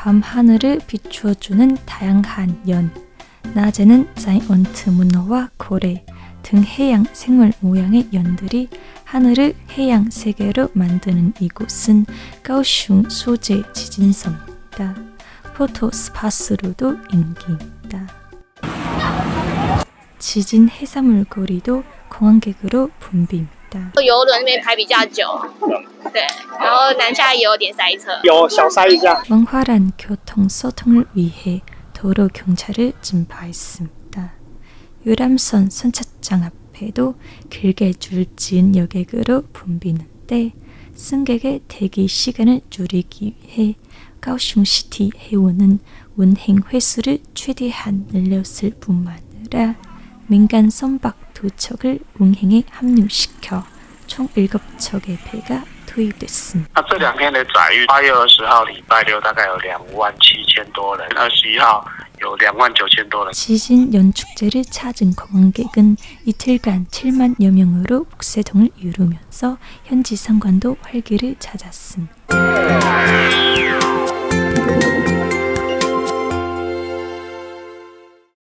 밤 하늘을 비추어주는 다양한 연, 낮에는 자이언트 문어와 고래 등 해양 생물 모양의 연들이 하늘을 해양 세계로 만드는 이곳은 가오슝 소재 지진섬입니다. 포토 스팟으로도 인기입니다. 지진 해산물 거리도 관광객으로 붐빕니다. 游轮那边排比较久， 对，然后南下也有点塞车。有小塞一下。 원활한 교통 소통을 위해 도로 경찰을 진파했습니다. 유람선 선착장 앞에도 길게 줄 지은 여객으로 붐비는데 승객의 대기 시간을 줄이기 위해 가오슝시티 해운은 운행 횟수를 최대한 늘렸을 뿐만 아니라 민간 선박 두 척을 운행에 합류시켜 총 7척의 배가 투입됐습니다.那这两天的载运，八月二十号礼拜六大概有两万七千多人，二十一号有两万九千多人。 지진 연축제를 찾은 관광객은 이틀간 7만여 명으로 북새동을 이루면서 현지 상관도 활기를 찾았습니다.